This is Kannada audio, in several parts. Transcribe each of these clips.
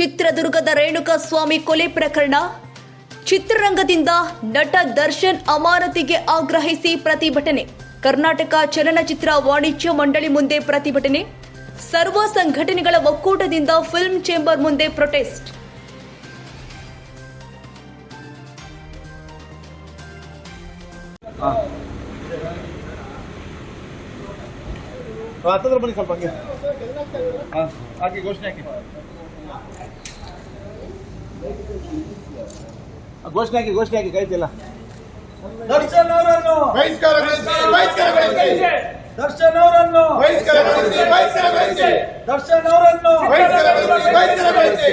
ಚಿತ್ರದುರ್ಗದ ರೇಣುಕಾ ಸ್ವಾಮಿ ಕೊಲೆ ಪ್ರಕರಣ. ಚಿತ್ರರಂಗದಿಂದ ನಟ ದರ್ಶನ್ ಅಮಾನತಿಗೆ ಆಗ್ರಹಿಸಿ ಪ್ರತಿಭಟನೆ. ಕರ್ನಾಟಕ ಚಲನಚಿತ್ರ ವಾಣಿಜ್ಯ ಮಂಡಳಿ ಮುಂದೆ ಪ್ರತಿಭಟನೆ. ಸರ್ವ ಸಂಘಟನೆಗಳ ಒಕ್ಕೂಟದಿಂದ ಫಿಲ್ಮ್ ಚೇಂಬರ್ ಮುಂದೆ ಪ್ರೊಟೆಸ್ಟ್. ಬನ್ನಿ ಸ್ವಲ್ಪ ಹಾಕಿ ಘೋಷಣೆ ಹಾಕಿ. ಘೋಷಣೆ ಹಾಕಿ ಘೋಷಣೆ ಹಾಕಿ ಕಾಯ್ತಿಲ್ಲ ದರ್ಶನ್ ಅವರನ್ನು ಬಹಿಷ್ಕಾರಗೊಳಿಸಿ ಬಹಿಷ್ಕಾರಗೊಳಿಸಿ ದರ್ಶನ್ ಅವರನ್ನು ಬಹಿಷ್ಕಾರಗೊಳಿಸಿ ಬಹಿಷ್ಕಾರಗೊಳಿಸಿ ದರ್ಶನ್ ಅವರನ್ನು ಬಹಿಷ್ಕಾರಗೊಳಿಸಿ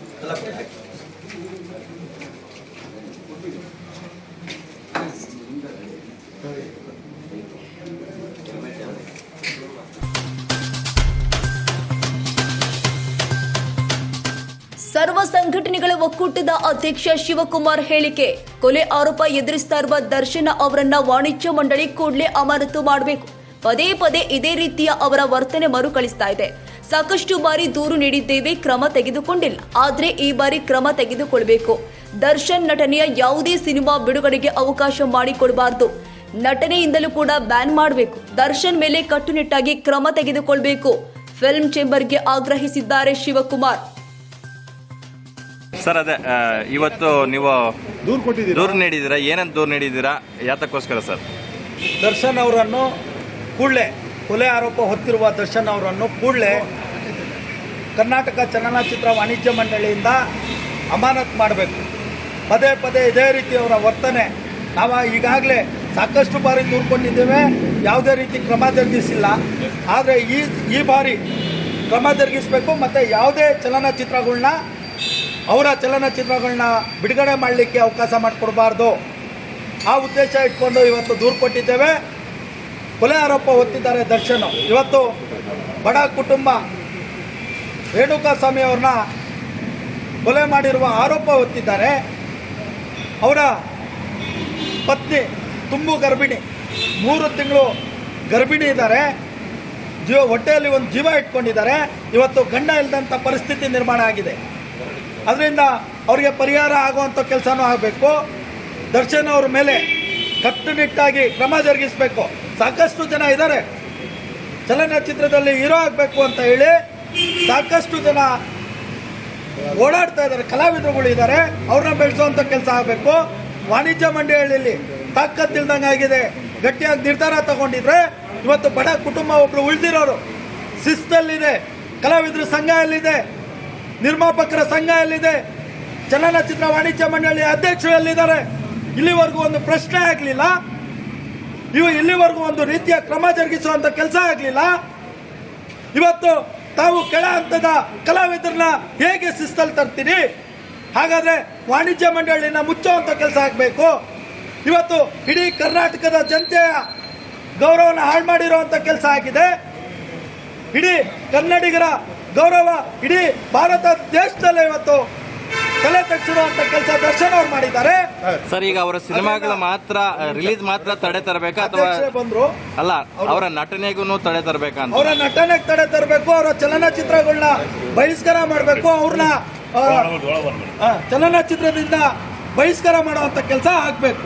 ಸಂಘಟನೆಗಳ ಒಕ್ಕೂಟದ ಅಧ್ಯಕ್ಷ ಶಿವಕುಮಾರ್ ಹೇಳಿಕೆ. ಕೊಲೆ ಆರೋಪ ಎದುರಿಸ್ತಾ ಇರುವ ದರ್ಶನ ಅವರನ್ನ ವಾಣಿಜ್ಯ ಮಂಡಳಿ ಕೂಡಲೇ ಅಮಾನತು ಮಾಡಬೇಕು. ಪದೇ ಪದೇ ಇದೇ ರೀತಿಯ ಅವರ ವರ್ತನೆ ಮರುಕಳಿಸ್ತಾ ಇದೆ. ಸಾಕಷ್ಟು ಬಾರಿ ದೂರು ನೀಡಿದ್ದೇವೆ, ಕ್ರಮ ತೆಗೆದುಕೊಂಡಿಲ್ಲ. ಆದ್ರೆ ಈ ಬಾರಿ ಕ್ರಮ ತೆಗೆದುಕೊಳ್ಬೇಕು. ದರ್ಶನ್ ನಟನೆಯ ಯಾವುದೇ ಸಿನಿಮಾ ಬಿಡುಗಡೆಗೆ ಅವಕಾಶ ಮಾಡಿಕೊಡಬಾರದು. ನಟನೆಯಿಂದಲೂ ಕೂಡ ಬ್ಯಾನ್ ಮಾಡಬೇಕು. ದರ್ಶನ್ ಮೇಲೆ ಕಟ್ಟುನಿಟ್ಟಾಗಿ ಕ್ರಮ ತೆಗೆದುಕೊಳ್ಬೇಕು. ಫಿಲ್ಮ್ ಚೇಂಬರ್ಗೆ ಆಗ್ರಹಿಸಿದ್ದಾರೆ ಶಿವಕುಮಾರ್. ಸರ್ ಅದೇ ಆ, ಇವತ್ತು ನೀವು ದೂರು ಕೊಟ್ಟಿದ್ದೀರಾ? ದೂರು ನೀಡಿದ್ದೀರಾ? ಏನಂತ ದೂರು ನೀಡಿದ್ದೀರಾ? ಯಾತಕ್ಕೋಸ್ಕರ ಸರ್? ದರ್ಶನ್ ಅವರನ್ನು ಕೂಡಲೇ ಕೊಲೆ ಆರೋಪ ಹೊತ್ತಿರುವ ದರ್ಶನ್ ಅವರನ್ನು ಕೂಡಲೇ ಕರ್ನಾಟಕ ಚಲನಚಿತ್ರ ವಾಣಿಜ್ಯ ಮಂಡಳಿಯಿಂದ ಅಮಾನತ್ ಮಾಡಬೇಕು. ಪದೇ ಪದೇ ಇದೇ ರೀತಿ ಅವರ ವರ್ತನೆ. ನಾವು ಈಗಾಗಲೇ ಸಾಕಷ್ಟು ಬಾರಿ ದೂರ್ಕೊಂಡಿದ್ದೇವೆ. ಯಾವುದೇ ರೀತಿ ಕ್ರಮ ಜರುಗಿಸಿಲ್ಲ. ಆದರೆ ಈ ಈ ಬಾರಿ ಕ್ರಮ ಜರುಗಿಸಬೇಕು. ಮತ್ತು ಯಾವುದೇ ಚಲನಚಿತ್ರಗಳನ್ನ ಅವರ ಚಲನಚಿತ್ರಗಳನ್ನ ಬಿಡುಗಡೆ ಮಾಡಲಿಕ್ಕೆ ಅವಕಾಶ ಮಾಡಿಕೊಡಬಾರ್ದು. ಆ ಉದ್ದೇಶ ಇಟ್ಕೊಂಡು ಇವತ್ತು ದೂರು ಕೊಟ್ಟಿದ್ದೇವೆ. ಕೊಲೆ ಆರೋಪ ಹೊತ್ತಿದ್ದಾರೆ ದರ್ಶನ್. ಇವತ್ತು ಬಡ ಕುಟುಂಬ ರೇಣುಕಾ ಸ್ವಾಮಿ ಅವ್ರನ್ನ ಕೊಲೆ ಮಾಡಿರುವ ಆರೋಪ ಹೊತ್ತಿದ್ದಾರೆ. ಅವರ ಪತ್ನಿ ತುಂಬು ಗರ್ಭಿಣಿ, ಮೂರು ತಿಂಗಳು ಗರ್ಭಿಣಿ ಇದ್ದಾರೆ. ಜೀವ ಹೊಟ್ಟೆಯಲ್ಲಿ ಒಂದು ಜೀವ ಇಟ್ಕೊಂಡಿದ್ದಾರೆ. ಇವತ್ತು ಗಂಡ ಇಲ್ಲದಂಥ ಪರಿಸ್ಥಿತಿ ನಿರ್ಮಾಣ ಆಗಿದೆ. ಅದರಿಂದ ಅವರಿಗೆ ಪರಿಹಾರ ಆಗುವಂಥ ಕೆಲಸನೂ ಆಗಬೇಕು. ದರ್ಶನ್ ಅವ್ರ ಮೇಲೆ ಕಟ್ಟುನಿಟ್ಟಾಗಿ ಕ್ರಮ ಜರುಗಿಸಬೇಕು. ಸಾಕಷ್ಟು ಜನ ಇದ್ದಾರೆ. ಚಲನಚಿತ್ರದಲ್ಲಿ ಹೀರೋ ಆಗಬೇಕು ಅಂತ ಹೇಳಿ ಸಾಕಷ್ಟು ಜನ ಓಡಾಡ್ತಾ ಇದ್ದಾರೆ. ಕಲಾವಿದರುಗಳು ಇದ್ದಾರೆ. ಅವ್ರನ್ನ ಬೆಳೆಸುವಂಥ ಕೆಲಸ ಆಗಬೇಕು. ವಾಣಿಜ್ಯ ಮಂಡಳಿಯಲ್ಲಿ ತಾಕತ್ತಿಲ್ದಂಗೆ ಆಗಿದೆ. ಗಟ್ಟಿಯಾಗಿ ನಿರ್ಧಾರ ತಗೊಂಡಿದ್ರೆ ಇವತ್ತು ಬಡ ಕುಟುಂಬ ಒಬ್ರು ಉಳಿದಿರೋರು ಶಿಸ್ತಲ್ಲಿದೆ. ಕಲಾವಿದರು ಸಂಘ ಎಲ್ಲಿದೆ ನಿರ್ಮಾಪಕರ ಸಂಘ ಎಲ್ಲಿದೆ? ಚಲನಚಿತ್ರ ವಾಣಿಜ್ಯ ಮಂಡಳಿ ಅಧ್ಯಕ್ಷರು ಎಲ್ಲಿದ್ದಾರೆ? ಇಲ್ಲಿವರೆಗೂ ಒಂದು ಪ್ರಶ್ನೆ ಆಗಲಿಲ್ಲ. ಇವು ಇಲ್ಲಿವರೆಗೂ ಒಂದು ರೀತಿಯ ಕ್ರಮ ಜರುಗಿಸುವಂತ ಕೆಲಸ ಆಗಲಿಲ್ಲ. ಇವತ್ತು ತಾವು ಕೆಳ ಹಂತದ ಕಲಾವಿದರನ್ನ ಹೇಗೆ ಶಿಸ್ತಲ್ಲಿ ತರ್ತೀರಿ? ಹಾಗಾದ್ರೆ ವಾಣಿಜ್ಯ ಮಂಡಳಿನ ಮುಚ್ಚುವಂತ ಕೆಲಸ ಆಗಬೇಕು. ಇವತ್ತು ಇಡೀ ಕರ್ನಾಟಕದ ಜನತೆಯ ಗೌರವನ ಹಾಳು ಮಾಡಿರುವಂತ ಕೆಲಸ ಆಗಿದೆ. ಇಡೀ ಕನ್ನಡಿಗರ ಗೌರವ ಇಡೀ ಭಾರತ ದೇಶದಲ್ಲೇ ಇವತ್ತು ತಲೆ ತಗ್ಸಿರುವಂತ ಕೆಲಸ ದರ್ಶನ ಅವ್ರು ಮಾಡಿದ್ದಾರೆ. ಸರ್ ಈಗ ಅವರ ಸಿನಿಮಾಗಳು ಮಾತ್ರ ರಿಲೀಸ್ ಮಾತ್ರ ತಡೆ ತರಬೇಕಾ ಅಥವಾ ಬಂದ್ರು. ಅಲ್ಲ ಅವರ ನಟನೆಗೂ ತಡೆ ತರಬೇಕಾ ಅವರ ನಟನೆಗೆ ತಡೆ ತರಬೇಕು ಅವರ ಚಲನಚಿತ್ರಗಳನ್ನ ಬಹಿಷ್ಕಾರ ಮಾಡಬೇಕು ಅವ್ರನ್ನ ಚಲನಚಿತ್ರದಿಂದ ಬಹಿಷ್ಕಾರ ಮಾಡುವಂತ ಕೆಲಸ ಆಗ್ಬೇಕು.